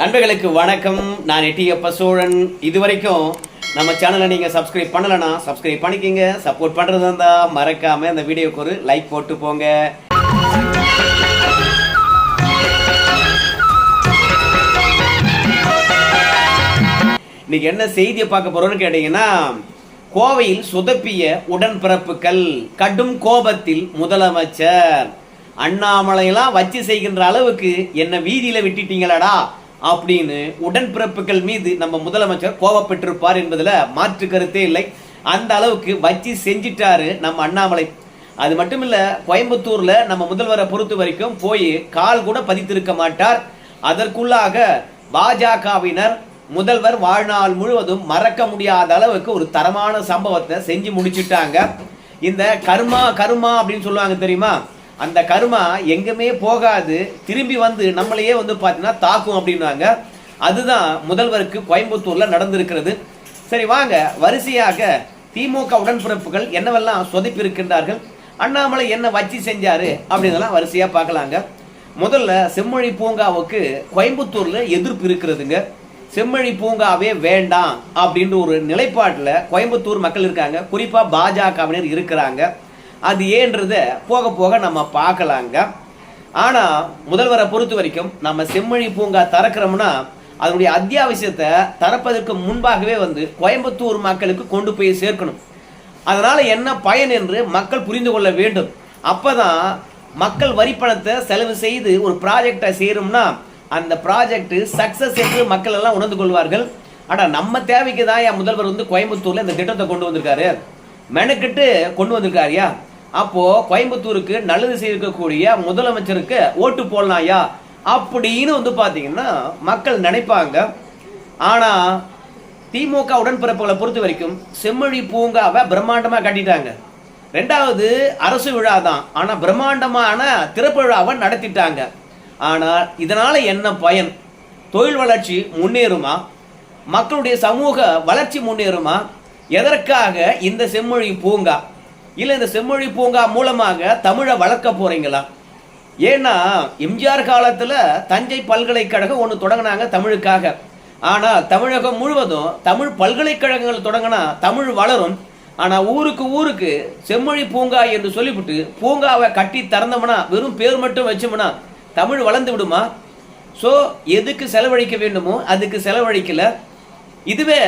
நண்பர்களுக்கு வணக்கம். நான் எட்டியப்ப சோழன். இது வரைக்கும் நம்ம சேனலை நீங்கள் சப்ஸ்கிரைப் பண்ணலைன்னா சப்ஸ்கிரைப் பண்ணிக்கிங்க. சப்போர்ட் பண்ணுறது இருந்தால் மறக்காமல் அந்த வீடியோக்கு ஒரு லைக் போட்டு போங்க. இன்னைக்கு என்ன செய்தியை பார்க்க போகிறோன்னு கேட்டீங்கன்னா கோவையில் சுதப்பிய உடன்பிறப்புகள் கடும் கோபத்தில் முதலமைச்சர். அண்ணாமலையெல்லாம் வச்சு செய்கின்ற அளவுக்கு என்ன வீதியில் விட்டுட்டீங்களடா. அப்படின்னு உடன்பிறப்புகள் மீது நம்ம முதலமைச்சர் கோபப்பட்டிருப்பார் என்பதில் மாற்று கருத்தே இல்லை. அந்த அளவுக்கு வச்சு செஞ்சிட்டாரு நம்ம அண்ணாமலை. அது மட்டும் இல்லை கோயம்புத்தூரில் நம்ம முதல்வரை பொறுத்த வரைக்கும் போய் கால் கூட பதித்திருக்க மாட்டார். அதற்குள்ளாக பாஜகவினர் முதல்வர் வாழ்நாள் முழுவதும் மறக்க முடியாத அளவுக்கு ஒரு தரமான சம்பவத்தை செஞ்சு முடிச்சுட்டாங்க. இந்த கர்மா கர்மா அப்படின்னு சொல்லுவாங்க தெரியுமா? அந்த கர்மா எங்குமே போகாது. திரும்பி வந்து நம்மளையே வந்து பார்த்தீங்கன்னா தாக்கும் அப்படின்னாங்க. அதுதான் முதல்வருக்கு கோயம்புத்தூரில் நடந்திருக்கிறது. சரி வாங்க. வரிசையாக திமுக உடன்பிறப்புகள் என்னவெல்லாம் சொதப்பி இருக்கின்றார்கள் அண்ணாமலை என்ன வச்சு செஞ்சாரு அப்படின்னலாம் வரிசையாக பார்க்கலாங்க. முதல்ல செம்மொழி பூங்காவுக்கு கோயம்புத்தூரில் எதிர்ப்பு இருக்கிறதுங்க. செம்மொழி பூங்காவே வேண்டாம் அப்படின்ற ஒரு நிலைப்பாட்டில் கோயம்புத்தூர் மக்கள் இருக்காங்க. குறிப்பாக பாஜகவினர் இருக்கிறாங்க. அது ஏன்றத போக போக நம்ம பார்க்கலாங்க. ஆனால் முதல்வரை பொறுத்த வரைக்கும் நம்ம செம்மொழி பூங்கா திறக்கிறோம்னா அதனுடைய அத்தியாவசியத்தை திறப்பதற்கு முன்பாகவே வந்து கோயம்புத்தூர் மக்களுக்கு கொண்டு போய் சேர்க்கணும். அதனால் என்ன பயன் என்று மக்கள் புரிந்து கொள்ள வேண்டும். அப்பதான் மக்கள் வரி பணத்தை செலவு செய்து ஒரு ப்ராஜெக்டை செய்கிறோம்னா அந்த ப்ராஜெக்ட் சக்ஸஸ் என்று மக்கள் எல்லாம் உணர்ந்து கொள்வார்கள். ஆனால் நம்ம தேவைக்கு தான் என் முதல்வர் வந்து கோயம்புத்தூரில் இந்த திட்டத்தை கொண்டு வந்திருக்காரு? மெனக்கிட்டு கொண்டு வந்திருக்காருயா அப்போ கோயம்புத்தூருக்கு நல்லது செய்திருக்கக்கூடிய முதலமைச்சருக்கு ஓட்டு போடலாம்யா அப்படின்னு வந்து பார்த்தீங்கன்னா மக்கள் நினைப்பாங்க. ஆனால் திமுக உடன்பிறப்புகளை பொறுத்த வரைக்கும் செம்மொழி பூங்காவை பிரம்மாண்டமாக கட்டிட்டாங்க. ரெண்டாவது அரசு விழா தான். ஆனால் பிரம்மாண்டமான திறப்பு விழாவை நடத்திட்டாங்க. ஆனால் இதனால் என்ன பயன்? தொழில் வளர்ச்சி முன்னேறுமா? மக்களுடைய சமூக வளர்ச்சி முன்னேறுமா? எதற்காக இந்த செம்மொழி பூங்கா? இல்லை இந்த செம்மொழி பூங்கா மூலமாக தமிழை வளர்க்க போறீங்களா? ஏன்னா எம்ஜிஆர் காலத்தில் தஞ்சை பல்கலைக்கழகம் ஒன்று தொடங்கினாங்க தமிழுக்காக. ஆனால் தமிழகம் முழுவதும் தமிழ் பல்கலைக்கழகங்கள் தொடங்கினா தமிழ் வளரும். ஆனால் ஊருக்கு ஊருக்கு செம்மொழி பூங்கா என்று சொல்லிவிட்டு பூங்காவை கட்டி திறந்தோம்னா வெறும் பேர் மட்டும் வச்சோம்னா தமிழ் வளர்ந்து விடுமா? ஸோ எதுக்கு செலவழிக்க வேண்டுமோ அதுக்கு செலவழிக்கல. இதுவே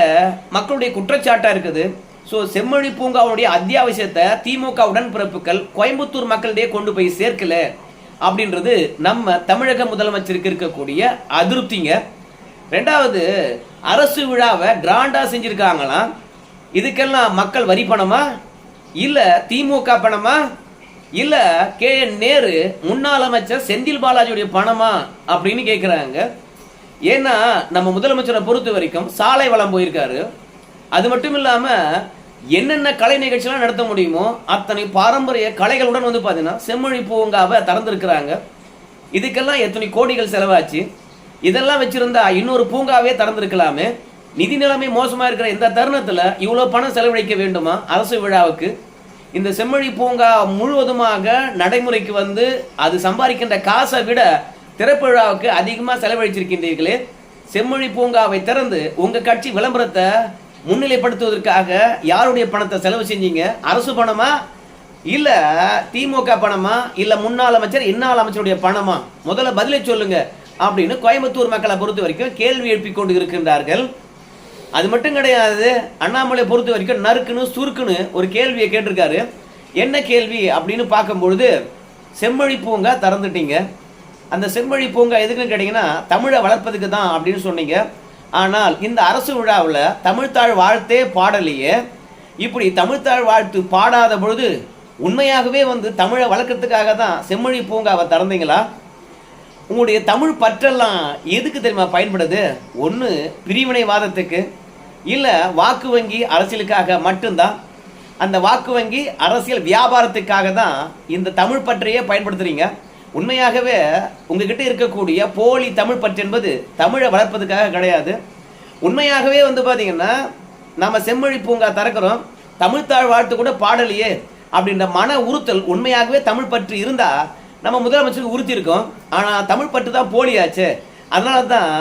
மக்களுடைய குற்றச்சாட்டாக இருக்குது. ஸோ செம்மொழி பூங்காவுடைய அத்தியாவசியத்தை திமுக உடன்பிறப்புகள் கோயம்புத்தூர் மக்களிடையே கொண்டு போய் சேர்க்கல அப்படின்றது நம்ம தமிழக முதலமைச்சருக்கு இருக்கக்கூடிய அதிருப்திங்க. ரெண்டாவது அரசு விழாவை கிராண்டா செஞ்சிருக்காங்களாம் இதுக்கெல்லாம் மக்கள் வரி பணமா? இல்ல திமுக பணமா? இல்ல கே என் நேரு முன்னாள் அமைச்சர் செந்தில் பாலாஜியுடைய பணமா அப்படின்னு கேட்குறாங்க ஏன்னா நம்ம முதலமைச்சரை பொறுத்த வரைக்கும் சாலை வளம் போயிருக்காரு. அது மட்டும் இல்லாமல் என்னென்ன கலை நிகழ்ச்சிலாம் நடத்த முடியுமோ அத்தனை பாரம்பரிய கலைகளுடன் வந்து பார்த்தீங்கன்னா செம்மொழி பூங்காவை திறந்துருக்குறாங்க. இதுக்கெல்லாம் எத்தனை கோடிகள் செலவாச்சு? இதெல்லாம் வச்சுருந்தா இன்னொரு பூங்காவே திறந்துருக்கலாமே. நிதி நிலைமை மோசமாக இருக்கிற இந்த தருணத்தில் இவ்வளோ பணம் செலவழிக்க வேண்டுமா அரசு விழாவுக்கு? இந்த செம்மொழி பூங்கா முழுவதுமாக நடைமுறைக்கு வந்து அது சம்பாதிக்கின்ற காசை விட திறப்பு விழாவுக்கு அதிகமாக செலவழிச்சிருக்கின்றீர்களே. செம்மொழி பூங்காவை திறந்து உங்கள் கட்சி விளம்பரத்தை முன்னிலைப்படுத்துவதற்காக யாருடைய பணத்தை செலவு செஞ்சீங்க? அரசு பணமா? இல்ல திமுக பணமா? இல்ல முன்னாள் அமைச்சர் இன்னாள் அமைச்சருடைய பணமா? முதல்ல பதிலை சொல்லுங்க அப்படின்னு கோயம்புத்தூர் மக்களை பொறுத்த வரைக்கும் கேள்வி எழுப்பி கொண்டு இருக்கின்றார்கள். அது மட்டும் கிடையாது அண்ணாமலை பொறுத்த வரைக்கும் நறுக்குன்னு சுருக்குன்னு ஒரு கேள்வியை கேட்டிருக்காரு. என்ன கேள்வி அப்படின்னு பார்க்கும்பொழுது செம்மொழி பூங்கா திறந்துட்டீங்க. அந்த செம்மொழி பூங்கா எதுக்குன்னு கேட்டிங்கன்னா தமிழை வளர்ப்பதுக்கு தான் அப்படின்னு சொன்னீங்க. ஆனால் இந்த அரசு விழாவில் தமிழ்த்தாழ் வாழ்த்தே பாடலையே. இப்படி தமிழ்த்தாழ் வாழ்த்து பாடாத பொழுது உண்மையாகவே வந்து தமிழை வளர்க்கறதுக்காக தான் செம்மொழி பூங்காவை திறந்தீங்களா? உங்களுடைய தமிழ் பற்றெல்லாம் எதுக்கு தெரியுமா பயன்படுது? ஒன்று பிரிவினைவாதத்துக்கு இல்லை வாக்கு வங்கி அரசியலுக்காக மட்டும்தான். அந்த வாக்கு வங்கி அரசியல் வியாபாரத்துக்காக தான் இந்த தமிழ் பற்றையே பயன்படுத்துகிறீங்க உண்மையாகவே உங்ககிட்ட இருக்கக்கூடிய போலி தமிழ் பற்று என்பது தமிழை வளர்ப்பதுக்காக கிடையாது. உண்மையாகவே வந்து பார்த்தீங்கன்னா நம்ம செம்மொழி பூங்கா திறக்கிறோம் தமிழ்த்தாழ் வாழ்த்து கூட பாடலையே அப்படின்ற மன உறுத்தல் உண்மையாகவே தமிழ் பற்று இருந்தால் நம்ம முதலமைச்சருக்கு உறுத்தியிருக்கோம். ஆனால் தமிழ் பற்று தான் போலியாச்சு. அதனால தான்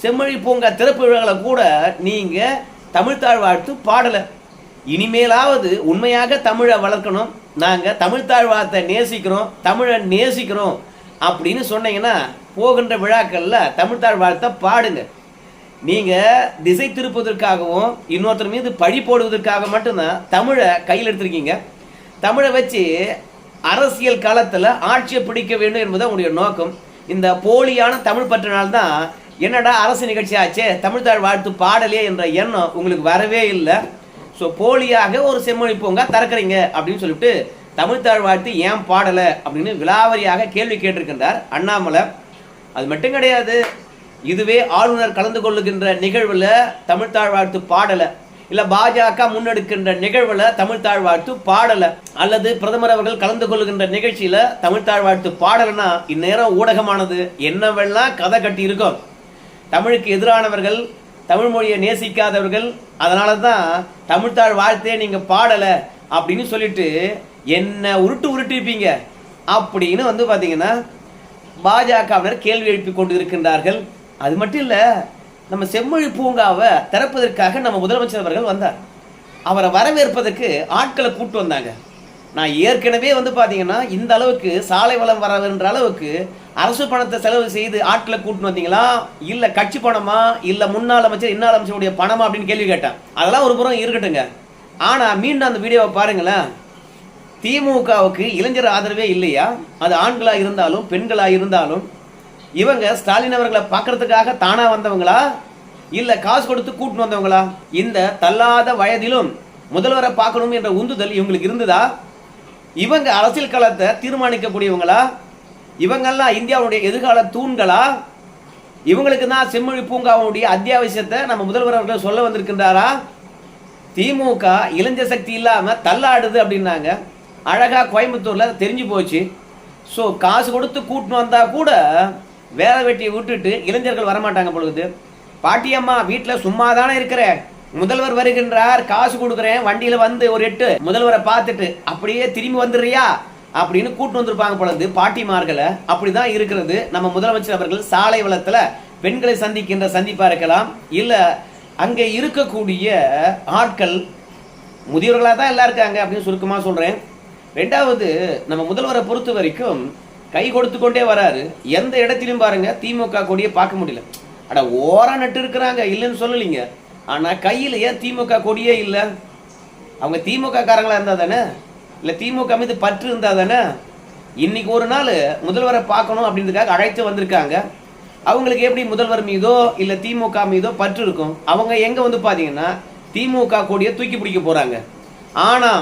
செம்மொழி பூங்கா திறப்பு விழாவில் கூட நீங்கள் தமிழ்த்தாழ் வாழ்த்து பாடலை இனிமேலாவது உண்மையாக தமிழை வளர்க்கணும். நாங்கள் தமிழ்த்தாழ் வார்த்தை நேசிக்கிறோம் தமிழை நேசிக்கிறோம் அப்படின்னு சொன்னீங்கன்னா போகின்ற விழாக்களில் தமிழ்த்தாழ் வார்த்தை பாடுங்க. நீங்கள் திசை திருப்புவதற்காகவும் இன்னொருத்தர் மீது பழி போடுவதற்காக மட்டும்தான் தமிழை கையில் எடுத்திருக்கீங்க. தமிழை வச்சு அரசியல் காலத்தில் ஆட்சியை பிடிக்க வேண்டும் என்பது உங்களுடைய நோக்கம். இந்த போலியான தமிழ் பற்றினால்தான் என்னடா அரசு நிகழ்ச்சி ஆச்சே தமிழ்த்தாழ் வாழ்த்து பாடலே என்ற எண்ணம் உங்களுக்கு வரவே இல்லை. ஸோ போலியாக ஒரு செம்மொழி பூங்கா திறக்கிறீங்க அப்படின்னு சொல்லிட்டு தமிழ்த்தாழ் வாழ்த்து ஏன் பாடலை அப்படின்னு விலாவரியாக கேள்வி கேட்டிருக்கின்றார் அண்ணாமலை. அது மட்டும் கிடையாது இதுவே ஆளுநர் கலந்து கொள்ளுகின்ற நிகழ்வில் தமிழ்த்தாழ் வாழ்த்து பாடலை இல்லை பாஜக முன்னெடுக்கின்ற நிகழ்வில் தமிழ்த்தாழ் வாழ்த்து பாடலை அல்லது பிரதமர் அவர்கள் கலந்து கொள்ளுகின்ற நிகழ்ச்சியில் தமிழ்த்தாழ் வாழ்த்து பாடலைன்னா இந்நேரம் ஊடகமானது என்னவெல்லாம் கதை கட்டி இருக்கும் தமிழுக்கு எதிரானவர்கள் தமிழ் மொழியை நேசிக்காதவர்கள் அதனால தான் தமிழ்த்தாழ் வாழ்த்தே நீங்கள் பாடலை அப்படின்னு சொல்லிட்டு என்ன உருட்டு உருட்டிருப்பீங்க. அப்படின்னு வந்து பார்த்தீங்கன்னா பாஜகவினர் கேள்வி எழுப்பி கொண்டு இருக்கின்றார்கள் அது மட்டும் இல்லை நம்ம செம்மொழி பூங்காவை திறப்பதற்காக நம்ம முதலமைச்சர் அவர்கள் வந்தார். அவரை வரவேற்பதற்கு ஆட்களை கூட்டு வந்தாங்க. நான் ஏற்கனவே வந்து பார்த்தீங்கன்னா இந்த அளவுக்கு சாலை வளம் வரன்ற அளவுக்கு அரசு பணத்தை செலவு செய்து ஆட்களை கூட்டு வந்தீங்களா? இல்லை கட்சி பணமா? இல்லை முன்னாள் அமைச்சர் இன்னாள் அமைச்சருடைய பணமா அப்படின்னு கேள்வி கேட்டேன். அதெல்லாம் ஒரு புறம் இருக்கட்டுங்க. ஆனால் மீண்டும் அந்த வீடியோவை பாருங்களேன். திமுகவுக்கு இளைஞர் ஆதரவே இல்லையா? அது ஆண்களாக இருந்தாலும் பெண்களாக இருந்தாலும் இவங்க ஸ்டாலின் அவர்களை பார்க்கறதுக்காக தானா வந்தவங்களா? இல்ல காசு கொடுத்து கூட்டின்னு வந்தவங்களா? இந்த தள்ளாத வயதிலும் முதல்வரை பார்க்கணும் என்ற உந்துதல் இவங்களுக்கு இருந்ததா? இவங்க அரசியல் களத்தை தீர்மானிக்கக்கூடியவங்களா? இவங்கெல்லாம் இந்தியாவுடைய எதிர்கால தூண்களா? இவங்களுக்கு தான் செம்மொழி பூங்காவுடைய அத்தியாவசியத்தை நம்ம முதல்வர் அவர்கள் சொல்ல வந்திருக்கின்றாரா? திமுக இளைஞ சக்தி இல்லாமல் தள்ளாடுது அப்படின்னாங்க. அழகாக கோயம்புத்தூரில் தெரிஞ்சு போச்சு. ஸோ காசு கொடுத்து கூட்டின்னு வந்தால் கூட வேலை வெட்டியை விட்டுட்டு இளைஞர்கள் வரமாட்டாங்க பொழுது. பாட்டியம்மா வீட்டில் சும்மா தானே இருக்கிற. முதல்வர் வருகின்றார் காசு கொடுக்குறேன் வண்டியில் வந்து ஒரு எட்டு. முதல்வரை பார்த்துட்டு அப்படியே திரும்பி வந்துடுறியா? அப்படின்னு கூட்டு வந்திருப்பாங்க பொழுது பாட்டிமார்களை அப்படிதான் இருக்கிறது. நம்ம முதலமைச்சர் அவர்கள் சாலை வளத்துல பெண்களை சந்திக்கின்ற சந்திப்பா இருக்கலாம் இல்ல அங்கே இருக்கக்கூடிய ஆட்கள் முதியவர்களாக தான் எல்லாம் இருக்காங்க அப்படின்னு சுருக்கமாக சொல்கிறேன் ரெண்டாவது நம்ம முதல்வரை பொறுத்த வரைக்கும் கை கொடுத்து கொண்டே வராரு. எந்த இடத்திலும் பாருங்க திமுக கொடியை பார்க்க முடியல. அட ஓரா நட்டு இருக்கிறாங்க இல்லைன்னு சொல்லலைங்க. ஆனால் கையில் ஏன் திமுக கொடியே இல்லை? அவங்க திமுக காரங்களாக இருந்தால் தானே? இல்லை திமுக மீது பற்று இருந்தால் தானே? இன்னைக்கு ஒரு நாள் முதல்வரை பார்க்கணும் அப்படின்றதுக்காக அழைத்து வந்திருக்காங்க. அவங்களுக்கு எப்படி முதல்வர் மீதோ இல்லை திமுக மீதோ பற்று இருக்கும்? அவங்க எங்கே வந்து பார்த்தீங்கன்னா திமுக கொடியை தூக்கி பிடிக்க போகிறாங்க ஆனால்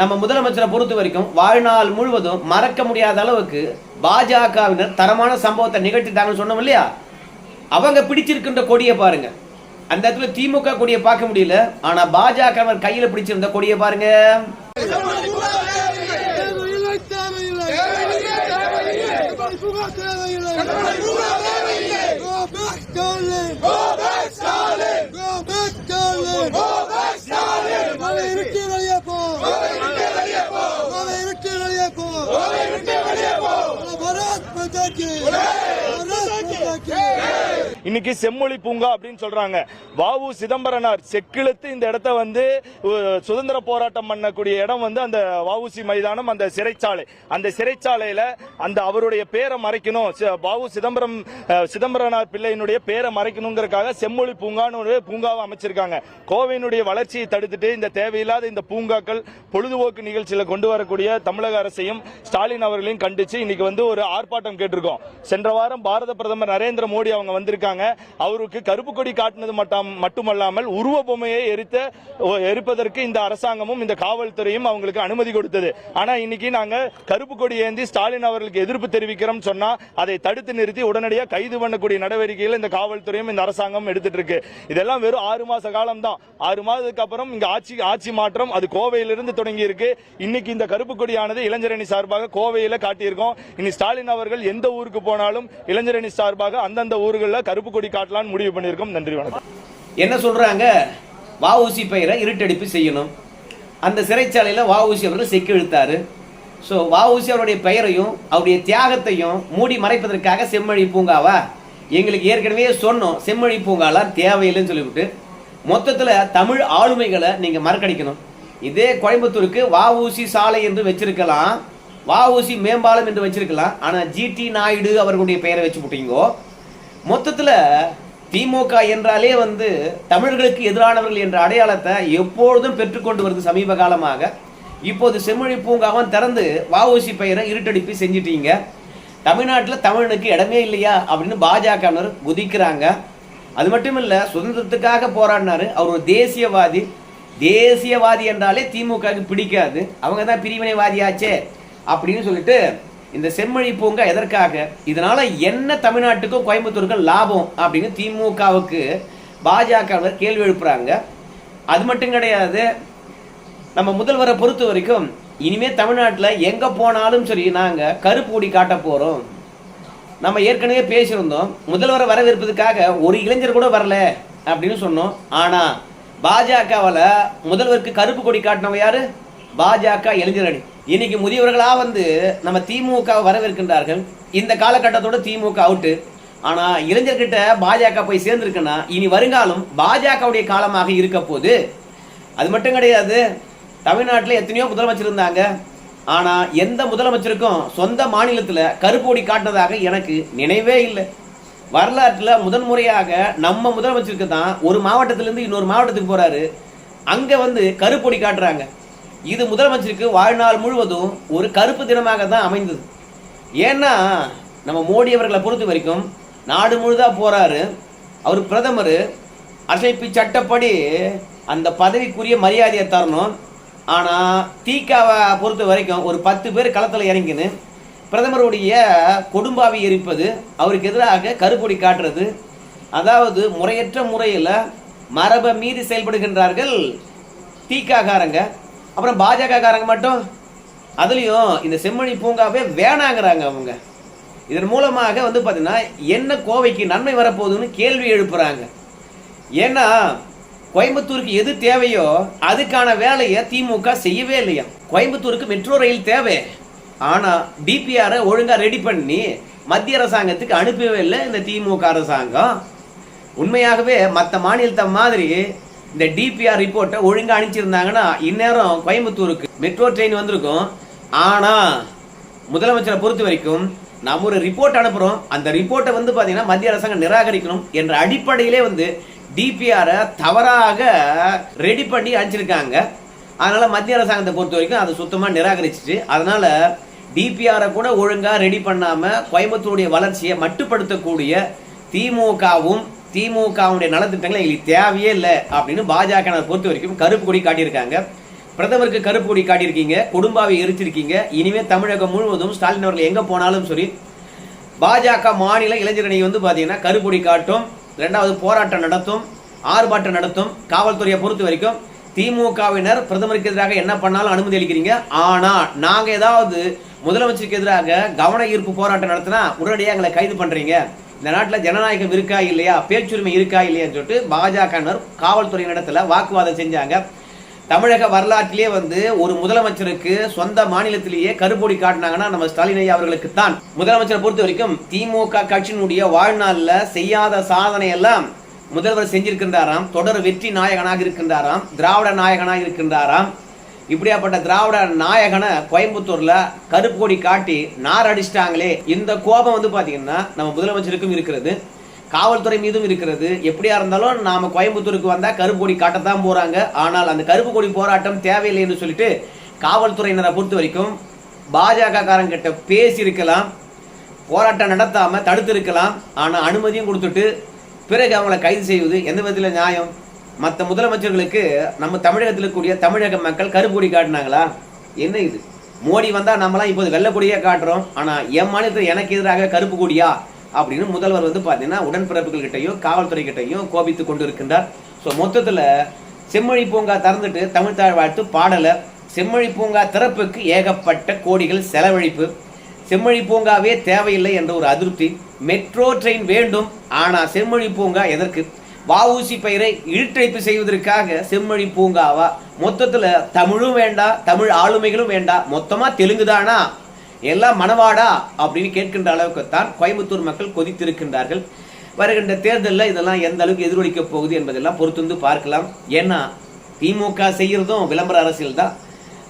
நம்ம முதலமைச்சரை பொறுத்த வரைக்கும் வாழ்நாள் முழுவதும் மறக்க முடியாத அளவுக்கு பாஜகவினர் தரமான சம்பவத்தை நிகழ்த்திட்டாங்கன்னு சொன்னோம் இல்லையா? அவங்க பிடிச்சிருக்கின்ற கொடியை பாருங்க. அந்த இடத்துல திமுக கொடியை பார்க்க முடியல. ஆனா பாஜகவினர் கையில பிடிச்சிருந்த கொடியை பாருங்க தேவையில்லை தேவையில்லை புகா தேவையில்லை இன்னைக்கு செம்மொழி பூங்கா அப்படின்னு சொல்றாங்க. வாவு சிதம்பரனார் செக்கிழுத்து இந்த இடத்த வந்து சுதந்திர போராட்டம் பண்ணக்கூடிய இடம் வந்து அந்த வஉசி மைதானம் அந்த சிறைச்சாலை. அந்த சிறைச்சாலையில அந்த அவருடைய பேரை மறைக்கணும். சி- வாவு சிதம்பரம் சிதம்பரனார் பிள்ளையினுடைய பேரை மறைக்கணுங்கிறதுக்காக செம்மொழி பூங்கான்னு ஒரு பூங்காவை அமைச்சிருக்காங்க. கோவையினுடைய வளர்ச்சியை தடுத்துட்டு இந்த தேவையில்லாத இந்த பூங்காக்கள் பொழுதுபோக்கு நிகழ்ச்சியில கொண்டு வரக்கூடிய தமிழக அரசையும் ஸ்டாலின் அவர்களையும் கண்டிச்சு இன்னைக்கு வந்து ஒரு ஆர்ப்பாட்டம் கேட்டிருக்கோம். சென்ற வாரம் பாரத பிரதமர் நரேந்திர மோடி அவங்க வந்திருக்காங்க. அவருக்கு கருப்பு கொடி காட்டினது மட்டும் மட்டுமல்லாமல் உருவ பொம்மையை எரித்த எரிப்பதற்கு இந்த அரசாங்கமும் இந்த காவல்துறையும் அவங்களுக்கு அனுமதி கொடுத்தது. ஆனா இன்னைக்கு நாங்க கருப்பு கொடி ஏந்தி ஸ்டாலின் அவர்களுக்கு எதிர்ப்பு தெரிவிக்கிறோம் சொன்னா அதை தடுத்து நிறுத்தி உடனடியாக கைது பண்ணக்கூடிய நடவடிக்கைகள் இந்த காவல்துறையும் இந்த அரசாங்கம் எடுத்துட்டு இருக்கு. இதெல்லாம் வெறும் ஆறு மாச காலம் தான். ஆறு மாதத்துக்கு அப்புறம் இங்க ஆட்சி ஆட்சி மாற்றம் அது கோவையிலிருந்து தொடங்கி இருக்கு. இன்னைக்கு இந்த கருப்பு கொடியானது இளைஞரணி சார்பாக கோவையில காட்டியிருக்கோம். இனி ஸ்டாலின் அவர்கள் எந்த ஊருக்கு போனாலும் இளைஞரணி சார்பாக அந்தந்த ஊர்களில் கருப்பு கொடி காட்டலாம்னு முடிவு பண்ணியிருக்கோம். நன்றி வணக்கம். என்ன சொல்றாங்க? வஉசி பெயரை இருட்டடிப்பு செய்யணும். அந்த சிறைச்சாலையில் வஉசி அவர்கள் செக்கு இழுத்தாரு. ஸோ வஉசி அவருடைய பெயரையும் அவருடைய தியாகத்தையும் மூடி மறைப்பதற்காக செம்மொழி பூங்காவா? எங்களுக்கு ஏற்கனவே சொன்னோம் செம்மொழி பூங்காலாம் தேவையில்லைன்னு சொல்லிவிட்டு. மொத்தத்தில் தமிழ் ஆளுமைகளை நீங்கள் மறக்கடிக்கணும். இதே கோயம்புத்தூருக்கு வஉசி சாலை என்று வச்சிருக்கலாம் வஉசி மேம்பாலம் என்று வச்சிருக்கலாம் ஆனால் ஜிடி நாயுடு அவர்களுடைய பெயரை வச்சு விட்டீங்கோ மொத்தத்தில் திமுக என்றாலே வந்து தமிழர்களுக்கு எதிரானவர்கள் என்ற அடையாளத்தை எப்பொழுதும் பெற்றுக்கொண்டு வருது சமீப காலமாக. இப்போது செம்மொழி பூங்காவும் திறந்து வஉசி பெயரை இருட்டடிப்பு செஞ்சிட்டீங்க. தமிழ்நாட்டில் தமிழனுக்கு இடமே இல்லையா அப்படின்னு பாஜகவினர் குதிக்கிறாங்க. அது மட்டும் இல்லை சுதந்திரத்துக்காக போராடினாரு அவர் ஒரு தேசியவாதி. தேசியவாதி என்றாலே திமுகவுக்கு பிடிக்காது. அவங்க தான் பிரிவினைவாதியாச்சே அப்படின்னு சொல்லிட்டு இந்த செம்மொழி பூங்கா எதற்காக? இதனால என்ன தமிழ்நாட்டுக்கும் கோயம்புத்தூருக்கும் லாபம் அப்படின்னு திமுகவுக்கு பாஜகவினர் கேள்வி எழுப்புறாங்க. அது மட்டும் கிடையாது நம்ம முதல்வரை பொறுத்த வரைக்கும் இனிமே தமிழ்நாட்டில் எங்க போனாலும் சரி நாங்க கருப்பு கொடி காட்ட போறோம். நம்ம ஏற்கனவே பேசியிருந்தோம் முதல்வரை வரவேற்பதுக்காக ஒரு இளைஞர் கூட வரல அப்படின்னு சொன்னோம். ஆனா பாஜகவில் முதல்வருக்கு கருப்பு கொடி காட்டினவ யாரு? பாஜக இளைஞர் அணி. இன்னைக்கு முதியவர்களா வந்து நம்ம திமுக வரவேற்கின்றார்கள். இந்த காலகட்டத்தோட திமுக அவுட்டு ஆனா இளைஞர்கிட்ட பாஜக போய் சேர்ந்திருக்குன்னா இனி வருங்காலம் பாஜகவுடைய காலமாக இருக்க போது அது மட்டும் கிடையாது தமிழ்நாட்டில் எத்தனையோ முதலமைச்சர் இருந்தாங்க. ஆனா எந்த முதலமைச்சருக்கும் சொந்த மாநிலத்துல கருப்பொடி காட்டினதாக எனக்கு நினைவே இல்லை. வரலாற்றுல முதன்முறையாக நம்ம முதலமைச்சருக்கு தான் ஒரு மாவட்டத்திலிருந்து இன்னொரு மாவட்டத்துக்கு போறாரு. அங்க வந்து கருப்பொடி காட்டுறாங்க. இது முதலமைச்சருக்கு வாழ்நாள் முழுவதும் ஒரு கருப்பு தினமாக தான் அமைந்தது. ஏன்னா நம்ம மோடி அவர்களை பொறுத்த வரைக்கும் நாடு முழுதாக போகிறாரு அவர் பிரதமர். அசைப்பு சட்டப்படி அந்த பதவிக்குரிய மரியாதையை தரணும். ஆனால் தீக்காவை பொறுத்த வரைக்கும் ஒரு பத்து பேர் களத்தில் இறங்கின்னு பிரதமருடைய கொடும்பாவை எரிப்பது அவருக்கு எதிராக கருப்பொடி காட்டுறது. அதாவது முறையற்ற முறையில் மரபை மீறி செயல்படுகின்றார்கள் தீக்காகாரங்க அப்புறம் பாஜக காரங்க மட்டும் அதுலேயும் இந்த செம்மொழி பூங்காவே வேணாங்கிறாங்க அவங்க. இதன் மூலமாக வந்து பார்த்தீங்கன்னா என்ன கோவைக்கு நன்மை வரப்போகுதுன்னு கேள்வி எழுப்புறாங்க. ஏன்னா கோயம்புத்தூருக்கு எது தேவையோ அதுக்கான வேலையை திமுக செய்யவே இல்லையா? கோயம்புத்தூருக்கு மெட்ரோ ரயில் தேவை. ஆனால் டிபிஆரை ஒழுங்காக ரெடி பண்ணி மத்திய அரசாங்கத்துக்கு அனுப்பவே இல்லை இந்த திமுக அரசாங்கம். உண்மையாகவே மற்ற மாநிலத்தை மாதிரி இந்த டிபிஆர் ரிப்போர்ட்டை ஒழுங்காக அனுப்பிச்சிருந்தாங்கன்னா இந்நேரம் கோயம்புத்தூருக்கு மெட்ரோ ட்ரெயின் வந்திருக்கும். ஆனால் முதலமைச்சரை பொறுத்த வரைக்கும் நாம் ஒரு ரிப்போர்ட் அனுப்புகிறோம் அந்த ரிப்போர்ட்டை வந்து பார்த்தீங்கன்னா மத்திய அரசாங்கம் நிராகரிக்கணும் என்ற அடிப்படையிலே வந்து டிபிஆரை தவறாக ரெடி பண்ணி அனுப்பிச்சிருக்காங்க. அதனால் மத்திய அரசாங்கத்தை பொறுத்த வரைக்கும் அதை சுத்தமாக நிராகரிச்சிட்டு அதனால் டிபிஆரை கூட ஒழுங்காக ரெடி பண்ணாமல் கோயம்புத்தூருடைய வளர்ச்சியை மட்டுப்படுத்தக்கூடிய திமுகவும் திமுகவுடைய நலத்திட்டங்கள் எங்களுக்கு தேவையே இல்லை அப்படின்னு பாஜக பொறுத்த வரைக்கும் கருப்பு கொடி காட்டியிருக்காங்க. பிரதமருக்கு கருப்பு கொடி காட்டியிருக்கீங்க. குடும்பாவை எரிச்சிருக்கீங்க. இனிமே தமிழகம் முழுவதும் ஸ்டாலின் அவர்கள் எங்கே போனாலும் சரி பாஜக மாநில இளைஞரணி வந்து பார்த்தீங்கன்னா கருப்பொடி காட்டும் ரெண்டாவது போராட்டம் நடத்தும் ஆர்ப்பாட்டம் நடத்தும் காவல்துறையை பொறுத்த வரைக்கும் திமுகவினர் பிரதமருக்கு எதிராக என்ன பண்ணாலும் அனுமதி அளிக்கிறீங்க. ஆனால் நாங்கள் ஏதாவது முதலமைச்சருக்கு எதிராக கவன ஈர்ப்பு போராட்டம் நடத்தினா உடனடியாக எங்களை கைது பண்ணுறீங்க இந்த நாட்டில் ஜனநாயகம் இருக்கா இல்லையா? பேச்சுரிமை இருக்கா இல்லையான்னு சொல்லிட்டு பாஜகவினர் காவல்துறையினிடத்தில் வாக்குவாதம் செஞ்சாங்க. தமிழக வரலாற்றிலே வந்து ஒரு முதலமைச்சருக்கு சொந்த மாநிலத்திலேயே கருப்பொடி காட்டினாங்கன்னா நம்ம ஸ்டாலின் ஐயா அவர்களுக்கு தான். முதலமைச்சரை பொறுத்த வரைக்கும் திமுக கட்சியினுடைய வாழ்நாளில் செய்யாத சாதனையெல்லாம் முதல்வர் செஞ்சிருக்கின்றாராம். தொடர் வெற்றி நாயகனாக இருக்கின்றாராம். திராவிட நாயகனாக இருக்கின்றாராம். இப்படியாப்பட்ட திராவிட நாயகனை கோயம்புத்தூர்ல கருப்பு கொடி காட்டி நார் அடிச்சிட்டாங்களே இந்த கோபம் வந்து பாத்தீங்கன்னா நம்ம முதலமைச்சருக்கும் இருக்கிறது காவல்துறை மீதும் இருக்கிறது. எப்படியா இருந்தாலும் நாம கோயம்புத்தூருக்கு வந்தா கருப்பு கொடி காட்டத்தான் போறாங்க. ஆனால் அந்த கருப்பு கொடி போராட்டம் தேவையில்லை என்று சொல்லிட்டு காவல்துறையினரை பொறுத்த வரைக்கும் பாஜக காரங்கிட்ட பேசி இருக்கலாம் போராட்டம் நடத்தாம தடுத்து இருக்கலாம் ஆனா அனுமதியும் கொடுத்துட்டு பிறகு அவங்களை கைது செய்வது எந்த விதத்தில் நியாயம்? மற்ற முதலமைச்சர்களுக்கு நம்ம தமிழகத்தில் கூடிய தமிழக மக்கள் கருப்பொடி காட்டினாங்களா? என்ன இது? மோடி வந்தால் நம்மளாம் இப்போது வெள்ளக்கொடியே காட்டுறோம். ஆனால் என் மாநிலத்தில் எனக்கு எதிராக கருப்பு கொடியா? அப்படின்னு முதல்வர் வந்து பார்த்தீங்கன்னா உடன்பிறப்புகள்கிட்டையும் காவல்துறை கிட்டையும் கோபித்து கொண்டு இருக்கின்றார் ஸோ மொத்தத்தில் செம்மொழி பூங்கா திறந்துட்டு தமிழ் தாழ் வாழ்த்து பாடல. செம்மொழி பூங்கா திறப்புக்கு ஏகப்பட்ட கோடிகள் செலவழிப்பு. செம்மொழி பூங்காவே தேவையில்லை என்ற ஒரு அதிருப்தி. மெட்ரோ ட்ரெயின் வேண்டும். ஆனால் செம்மொழி பூங்கா எதற்கு? வஉசி பெயரை இழுட்டைப்பு செய்வதற்காக செம்மொழி பூங்காவா? மொத்தத்தில் தமிழும் வேண்டாம் தமிழ் ஆளுமைகளும் வேண்டாம் மொத்தமா தெலுங்குதானா? எல்லாம் மனவாடா அப்படின்னு கேட்கின்ற அளவுக்கு தான் கோயம்புத்தூர் மக்கள் கொதித்திருக்கின்றார்கள். வருகின்ற தேர்தலில் இதெல்லாம் எந்த அளவுக்கு எதிரொலிக்க போகுது என்பதெல்லாம் பொறுத்து வந்து பார்க்கலாம். ஏன்னா திமுக செய்கிறதும் விளம்பர அரசியல் தான்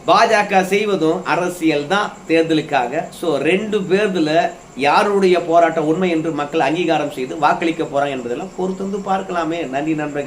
பாஜக செய்வதும் அரசியல் தான் தேர்தலுக்காக. ஸோ ரெண்டு பேர்துல யாருடைய போராட்டம் உண்மை என்று மக்கள் அங்கீகாரம் செய்து வாக்களிக்க போறாங்க என்பதெல்லாம் பொறுத்து வந்து பார்க்கலாமே. நன்றி நண்பர்கள்.